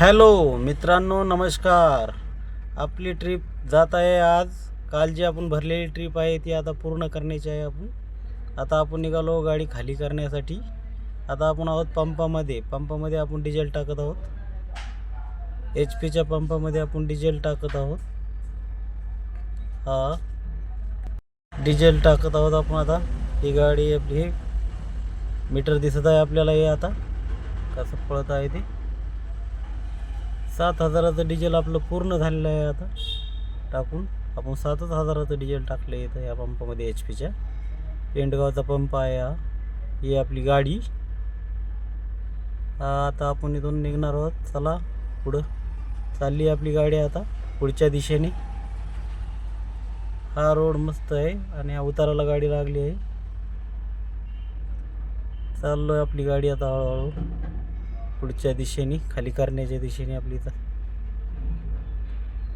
Hello मित्रांनो नमस्कार. आपली ट्रिप जात आहे आज. काल जी आपण भरलेली ट्रिप आहे ती आता पूर्ण करण्याची आहे आपण. आता आपण निघालो गाडी खाली करण्यासाठी. आता आपण आहोत पंपामध्ये. पंपामध्ये आपण डिझेल टाकत आहोत. एच पीच्या पंपामध्ये आपण डिझेल टाकत आहोत. हा. डिझेल टाकत आहोत आपण आता. ही गाडी आपली मीटर दिसत आहे आपल्याला हे आता. कसं पळत आहे ते. सात हजाराचं डिझेल आपलं पूर्ण झालेलं आहे आता. टाकून आपण सातच हजाराचं डिझेल टाकलं आहे इथं या पंपामध्ये एच पीच्या पेंडगावचा पंप आहे हा. ही आपली गाडी. आता आपण इथून निघणार आहोत. चला पुढं. चालली आपली गाडी आता पुढच्या दिशेने. हा रोड मस्त आहे आणि हा उताराला गाडी लागली आहे. चाललो आहे आपली गाडी आता हळूहळू. पुढच्या दिशेने खाली करण्याच्या दिशेने आपली इथं.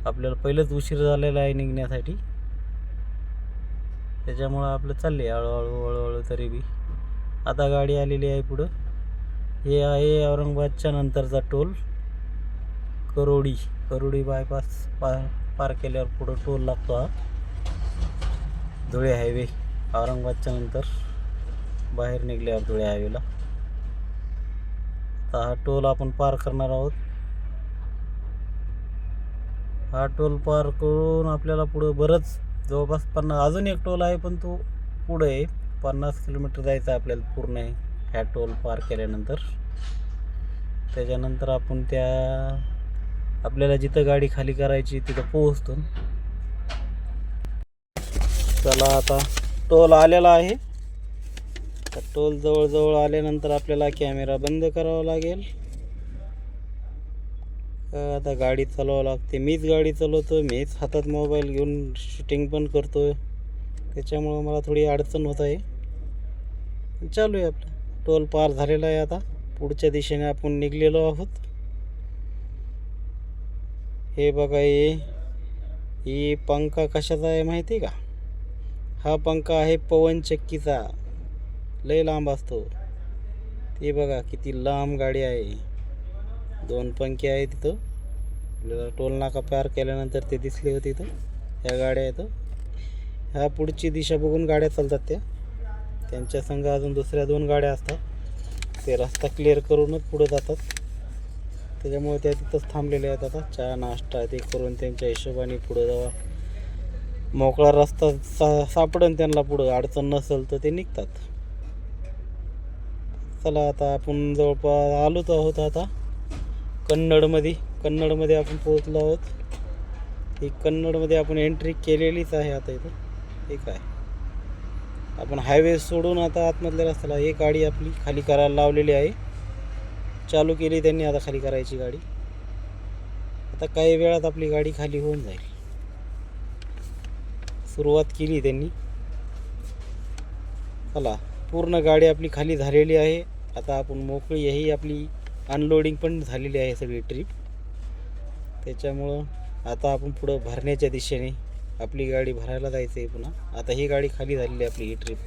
आपल्याला पहिलंच उशीर झालेला आहे निघण्यासाठी. त्याच्यामुळं आपलं चालले हळूहळू हळूहळू तरी बी. आता गाडी आलेली आहे पुढं. हे आहे औरंगाबादच्या नंतरचा टोल. करोडी करोडी बायपास पार पार केल्यावर पुढं टोल लागतो हा. धुळे हायवे औरंगाबादच्या नंतर. बाहेर निघल्यावर धुळे हायवेला आता हा टोल आपण पार करणार आहोत. हा टोल पार करून आपल्याला पुढं बरंच जवळपास पन्नास अजून एक टोल आहे पण तो पुढं आहे. पन्नास किलोमीटर जायचं आहे आपल्याला पूर्ण आहे ह्या टोल पार केल्यानंतर. त्याच्यानंतर आपण त्या आपल्याला जिथं गाडी खाली करायची तिथं पोहोचतो. चला आता टोल आलेला आहे. आता टोल जवळजवळ आल्यानंतर आपल्याला कॅमेरा बंद करावा लागेल. आता गाडी चालवावं लागते. मीच गाडी चालवतो मीच हातात मोबाईल घेऊन शूटिंग पण करतो त्याच्यामुळं मला थोडी अडचण होत आहे. चालू आहे आपलं. टोल पार झालेला आहे आता. पुढच्या दिशेने आपण निघलेलो आहोत. हे बघा हे ही पंखा कशाचा आहे माहिती आहे का? हा पंखा आहे पवनचक्कीचा लय लांब असतो. ते बघा किती लांब गाडी आहे. दोन पंखे आहे तिथं आपल्याला टोल नाका पार केल्यानंतर ते दिसले होते इथं. ह्या गाड्या आहेत. ह्या पुढची दिशा बघून गाड्या चालतात त्या. त्यांच्या संग अजून दुसऱ्या दोन गाड्या असतात. ते रस्ता क्लिअर करूनच पुढं जातात. त्याच्यामुळे त्या तिथंच थांबलेल्या आहेत आता. चहा नाश्ता ते करून त्यांच्या हिशोबाने पुढं जावा. मोकळा रस्ता सा सापडन त्यांना पुढं. अडचण नसेल तर ते निघतात. चला आता आपण जवळपास आलोच आहोत आता. कन्नडमध्ये कन्नडमध्ये आपण पोहोचलो आहोत. ही कन्नडमध्ये आपण एंट्री केलेलीच आहे आता इथं. ठीक आहे आपण हायवे सोडून आता आतमधल्या रस्त्याला एक गाडी आपली खाली करायला लावलेली आहे. चालू केली त्यांनी आता खाली करायची गाडी. आता काही वेळात आपली गाडी खाली होऊन जाईल. सुरुवात केली त्यांनी. चला पूर्ण गाडी आपली खाली झालेली आहे. आता आपण मोकळी ही आपली अनलोडिंग पण झालेली आहे सगळी ट्रिप त्याच्यामुळं आता आपण पुढं भरण्याच्या दिशेने आपली गाडी भरायला जायचं आहे पुन्हा. आता ही गाडी खाली झालेली आहे आपली ही ट्रिप